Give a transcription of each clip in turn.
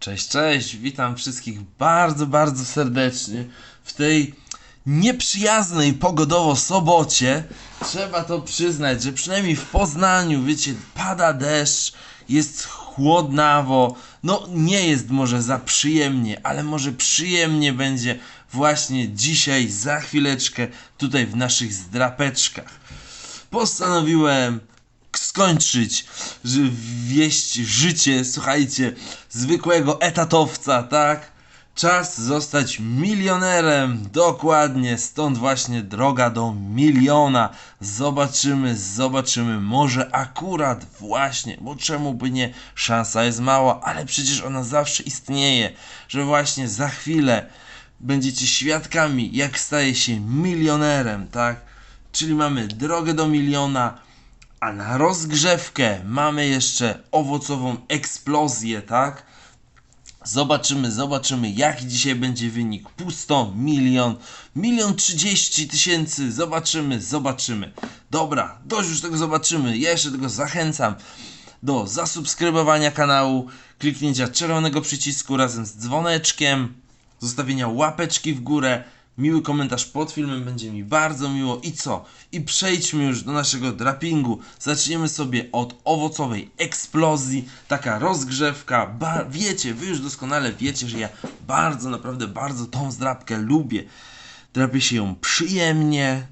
Cześć, cześć, witam wszystkich bardzo, bardzo serdecznie w tej nieprzyjaznej pogodowo sobocie. Trzeba to przyznać, że przynajmniej w Poznaniu, wiecie, pada deszcz, jest chłodnawo. No, nie jest może za przyjemnie, ale może przyjemnie będzie właśnie dzisiaj, za chwileczkę, tutaj w naszych zdrapeczkach. Postanowiłem skończyć, wieść życie, słuchajcie, zwykłego etatowca, tak? Czas zostać milionerem, dokładnie, stąd właśnie droga do miliona. Zobaczymy, zobaczymy, może akurat właśnie, bo czemu by nie, szansa jest mała, ale przecież ona zawsze istnieje, że właśnie za chwilę będziecie świadkami, jak staje się milionerem, tak? Czyli mamy drogę do miliona, a na rozgrzewkę mamy jeszcze owocową eksplozję, tak? Zobaczymy, zobaczymy, jaki dzisiaj będzie wynik. Pusto, milion, milion trzydzieści tysięcy. Zobaczymy, zobaczymy. Dobra, dość już tego zobaczymy. Ja jeszcze tego zachęcam do zasubskrybowania kanału, kliknięcia czerwonego przycisku razem z dzwoneczkiem, zostawienia łapeczki w górę. Miły komentarz pod filmem będzie mi bardzo miło. I co? I przejdźmy już do naszego drapingu. Zaczniemy sobie od owocowej eksplozji. Taka rozgrzewka. Ba wiecie, wy już doskonale wiecie, że ja bardzo, naprawdę bardzo tą zdrapkę lubię. Drapię się ją przyjemnie.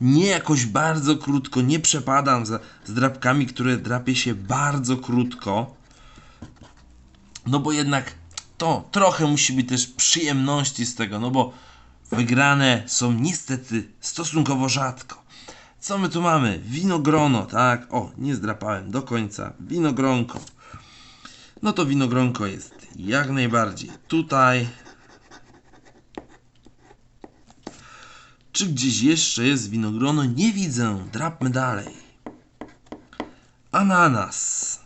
Nie jakoś bardzo krótko. Nie przepadam za zdrapkami, które drapie się bardzo krótko. No bo jednak to trochę musi być też przyjemności z tego, no bo wygrane są niestety stosunkowo rzadko. Co my tu mamy? Winogrono, tak? O, nie zdrapałem do końca. Winogronko. No to winogronko jest jak najbardziej tutaj. Czy gdzieś jeszcze jest winogrono? Nie widzę. Drapmy dalej. Ananas.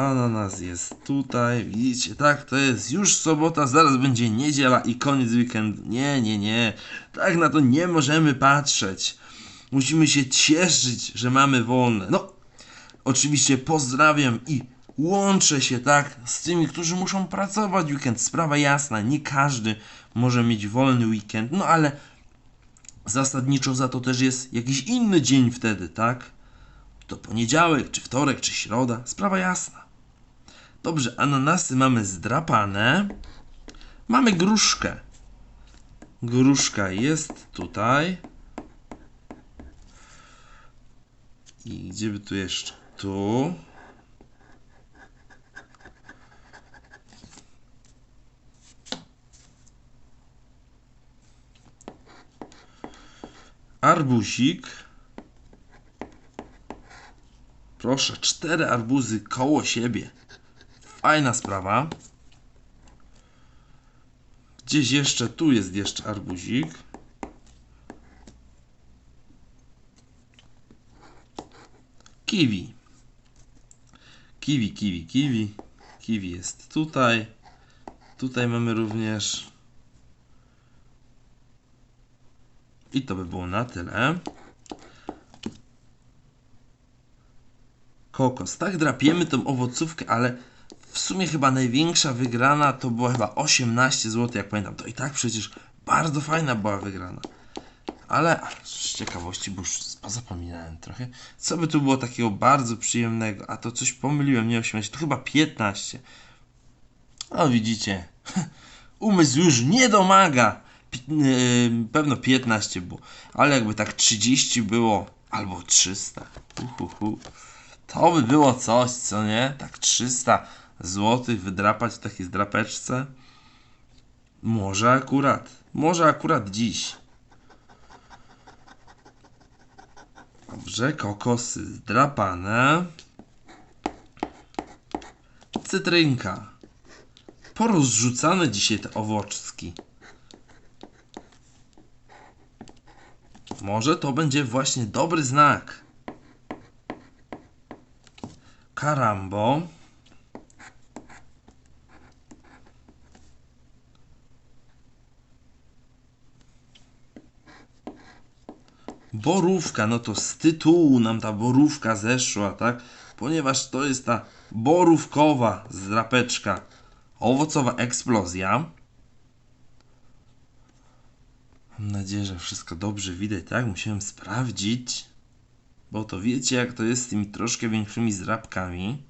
Ananas jest tutaj, widzicie, tak, to jest już sobota, zaraz będzie niedziela i koniec weekendu. Nie, nie, nie, tak na to nie możemy patrzeć. Musimy się cieszyć, że mamy wolne. No, oczywiście pozdrawiam i łączę się, tak, z tymi, którzy muszą pracować weekend. Sprawa jasna, nie każdy może mieć wolny weekend, no ale zasadniczo za to też jest jakiś inny dzień wtedy, tak? To poniedziałek, czy wtorek, czy środa. Sprawa jasna. Dobrze, ananasy mamy zdrapane. Mamy gruszkę. Gruszka jest tutaj. I gdzie by tu jeszcze? Tu. Arbuzik. Proszę, cztery arbuzy koło siebie. Fajna sprawa. Gdzieś jeszcze, tu jest jeszcze arbuzik. Kiwi. Kiwi, kiwi, kiwi. Kiwi jest tutaj. Tutaj mamy również. I to by było na tyle. kokos. Tak drapiemy tą owocówkę, ale w sumie chyba największa wygrana to była chyba 18 zł, jak pamiętam. To i tak przecież bardzo fajna była wygrana. Ale z ciekawości, bo już zapominałem trochę, co by tu było takiego bardzo przyjemnego, a to coś pomyliłem, nie 18, to chyba 15. No widzicie, umysł już nie domaga. Yy, pewno 15 było, ale jakby tak 30 było, albo 300. Uhuhu. To by było coś, co nie? Tak 300 zł wydrapać w takiej zdrapeczce? Może akurat. Może akurat dziś. Dobrze, kokosy zdrapane. Cytrynka. Porozrzucane dzisiaj te owoczki. Może to będzie właśnie dobry znak. Karambo. Borówka, no to z tytułu nam ta borówka zeszła, tak? Ponieważ to jest ta borówkowa zdrapeczka, owocowa eksplozja. Mam nadzieję, że wszystko dobrze widać, tak? Musiałem sprawdzić, bo to wiecie jak to jest z tymi troszkę większymi zdrapkami.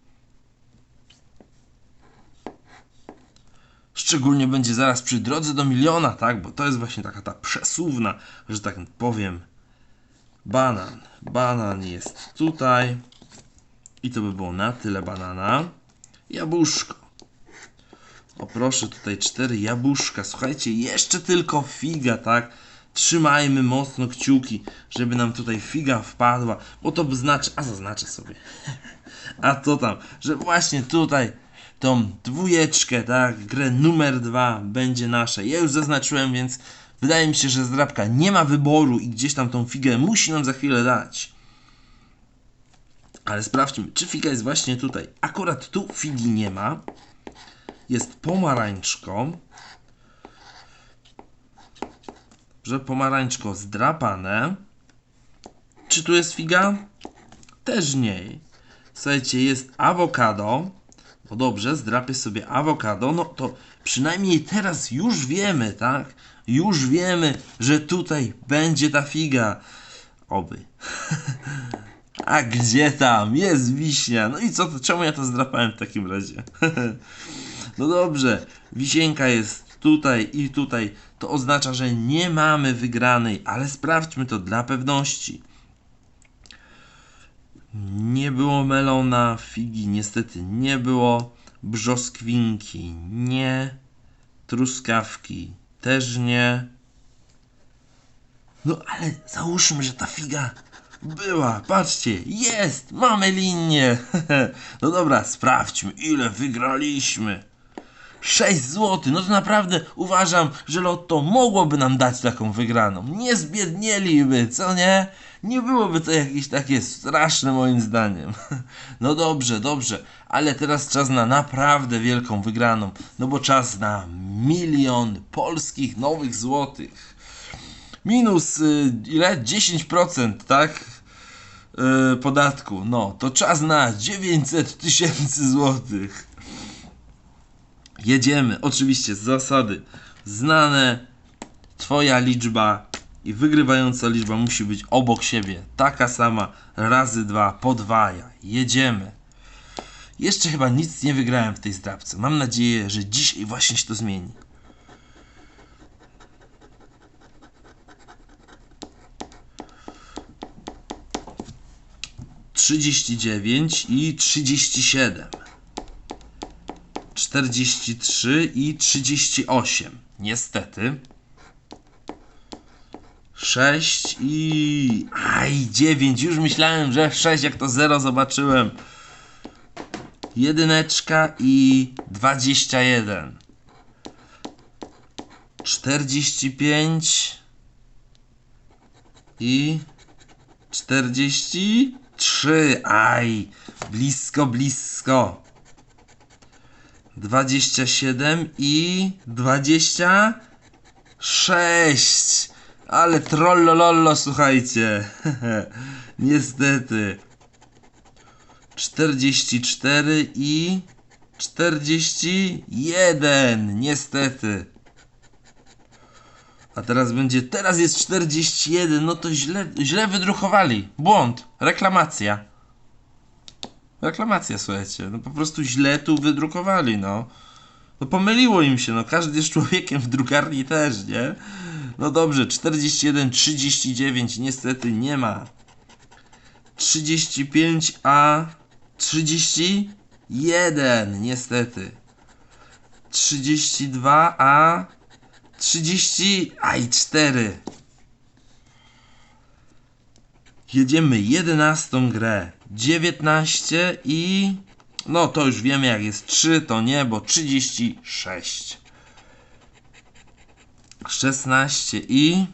Szczególnie będzie zaraz przy drodze do miliona, tak? Bo to jest właśnie taka ta przesuwna, że tak powiem. Banan. Banan jest tutaj. I to by było na tyle banana. Jabłuszko. O proszę, tutaj cztery jabłuszka. Słuchajcie, jeszcze tylko figa, tak? Trzymajmy mocno kciuki, żeby nam tutaj figa wpadła, bo to by znaczy, a zaznaczę sobie. A to tam, że właśnie tutaj tą dwójeczkę, tak, grę numer dwa będzie nasze. Ja już zaznaczyłem, więc wydaje mi się, że zdrabka nie ma wyboru i gdzieś tam tą figę musi nam za chwilę dać. Ale sprawdźmy, czy figa jest właśnie tutaj. Akurat tu figi nie ma. Jest pomarańczko. Że pomarańczko zdrapane. Czy tu jest figa? Też nie. Słuchajcie, jest awokado. No dobrze, zdrapię sobie awokado. No to przynajmniej teraz już wiemy, tak? Już wiemy, że tutaj będzie ta figa. Oby. A gdzie tam? Jest wiśnia. No i co to? Czemu ja to zdrapałem w takim razie? no dobrze, wisienka jest tutaj i tutaj. To oznacza, że nie mamy wygranej, ale sprawdźmy to dla pewności. Nie było melona, figi niestety nie było, brzoskwinki nie, truskawki też nie. No ale załóżmy, że ta figa była, patrzcie, jest, mamy linię. No dobra, sprawdźmy, ile wygraliśmy. 6 zł, no to naprawdę uważam, że Lotto mogłoby nam dać taką wygraną. Nie zbiednieliby, co nie? Nie byłoby to jakieś takie straszne moim zdaniem. No dobrze, dobrze, ale teraz czas na naprawdę wielką wygraną. No bo czas na milion polskich nowych złotych. Minus y, ile? 10%, tak? Y, podatku. No, to czas na 900 tysięcy złotych. Jedziemy, oczywiście z zasady znane. Twoja liczba i wygrywająca liczba musi być obok siebie. Taka sama, razy dwa, podwaja. Jedziemy. Jeszcze chyba nic nie wygrałem w tej zdrabce. Mam nadzieję, że dzisiaj właśnie się to zmieni. Trzydzieści dziewięć i trzydzieści siedem. 43 i 38. Niestety. 6 i. Aj, 9. Już myślałem, że 6, jak to 0 zobaczyłem. Jedyneczka i 21. 45 i 43. Aj, blisko, blisko. 27 i 26. Ale trollolollo, słuchajcie. Niestety. 44 i 41. Niestety. A teraz będzie, teraz jest 41, no to źle, źle wydrukowali. Błąd, reklamacja. Reklamacja, słuchajcie. No po prostu źle tu wydrukowali, no. No pomyliło im się, no każdy jest człowiekiem w drukarni też, nie? No dobrze, 41, 39 niestety nie ma. 35, a 31 niestety. 32, a 30, a i 4. Jedziemy 11 grę. 19 i... No to już wiemy jak jest 3, to nie, bo 36. 16 i...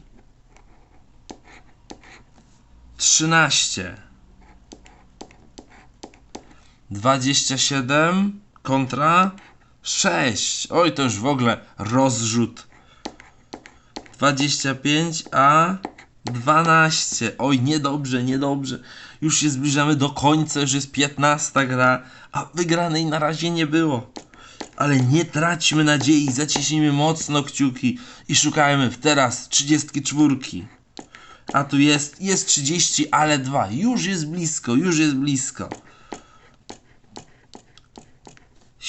13. 27 kontra 6. Oj, to już w ogóle rozrzut. 25, a 12. Oj, niedobrze, niedobrze. Już się zbliżamy do końca, już jest 15 gra, a wygranej na razie nie było. Ale nie traćmy nadziei, zaciśnijmy mocno kciuki i szukajmy w teraz 34. A tu jest, jest 30, ale 2. Już jest blisko, już jest blisko.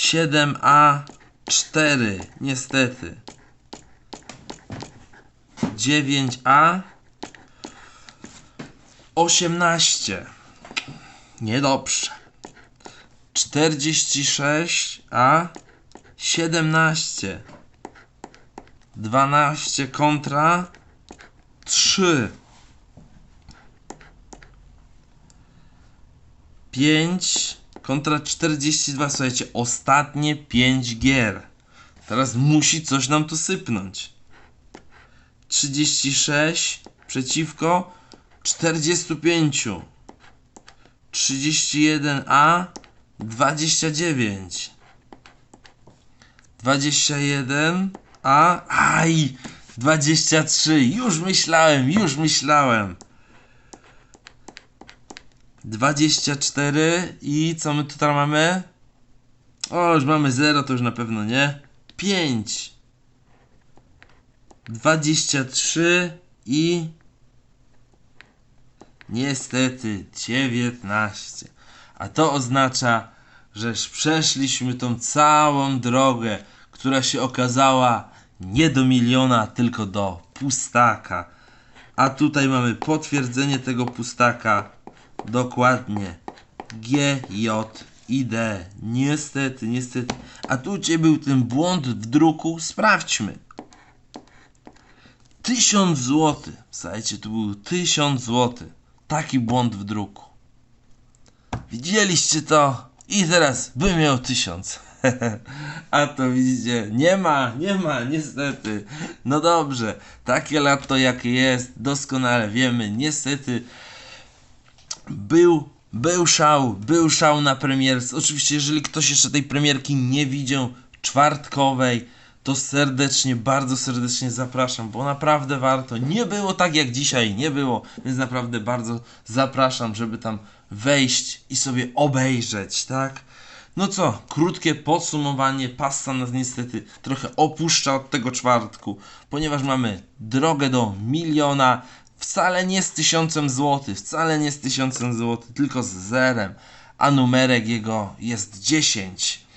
7A 4, niestety. 9A 18. Niedobrze. 46A 17. 12 kontra 3. 5 kontra 42. Słuchajcie, ostatnie 5 gier. Teraz musi coś nam tu sypnąć. 36 przeciwko 45. 31A 29. 21 A aj 23. Już myślałem, już myślałem. 24 i co my tutaj mamy? O, już mamy 0, to już na pewno nie. 5 23 i niestety 19. A to oznacza, że przeszliśmy tą całą drogę, która się okazała nie do miliona, tylko do pustaka. A tutaj mamy potwierdzenie tego pustaka. Dokładnie. G, J, I, D. Niestety, niestety. A tu gdzie był ten błąd w druku? Sprawdźmy. 1000 zł. Słuchajcie, tu był 1000 zł. Taki błąd w druku. Widzieliście to? I teraz bym miał 1000. A to widzicie, nie ma, nie ma, niestety. No dobrze, takie lato jakie jest, doskonale wiemy, niestety był, był szał, był szał na premierce. Oczywiście, jeżeli ktoś jeszcze tej premierki nie widział, czwartkowej, to serdecznie, bardzo serdecznie zapraszam, bo naprawdę warto. Nie było tak jak dzisiaj, nie było, więc naprawdę bardzo zapraszam, żeby tam wejść i sobie obejrzeć, tak? No co, krótkie podsumowanie. Passa nas niestety trochę opuszcza od tego czwartku, ponieważ mamy drogę do miliona. Wcale nie z tysiącem złotych, wcale nie z tysiącem złotych, tylko z zerem, a numerek jego jest 10.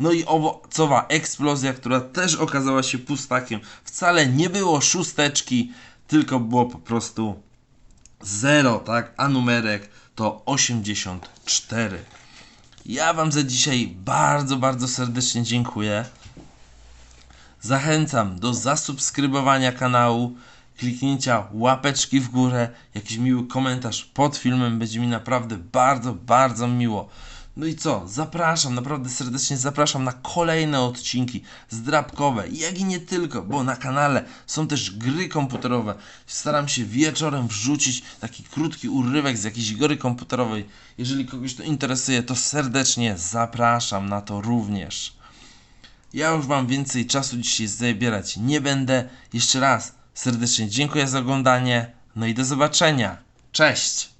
No i owocowa eksplozja, która też okazała się pustakiem. Wcale nie było szósteczki, tylko było po prostu 0, tak? A numerek to 84. Ja Wam za dzisiaj bardzo, bardzo serdecznie dziękuję. Zachęcam do zasubskrybowania kanału, kliknięcia łapeczki w górę, jakiś miły komentarz pod filmem, będzie mi naprawdę bardzo, bardzo miło. No i co? Zapraszam, naprawdę serdecznie zapraszam na kolejne odcinki zdrabkowe, jak i nie tylko, bo na kanale są też gry komputerowe. Staram się wieczorem wrzucić taki krótki urywek z jakiejś gry komputerowej. Jeżeli kogoś to interesuje, to serdecznie zapraszam na to również. Ja już Wam więcej czasu dzisiaj zabierać nie będę. Jeszcze raz serdecznie dziękuję za oglądanie. No i do zobaczenia. Cześć!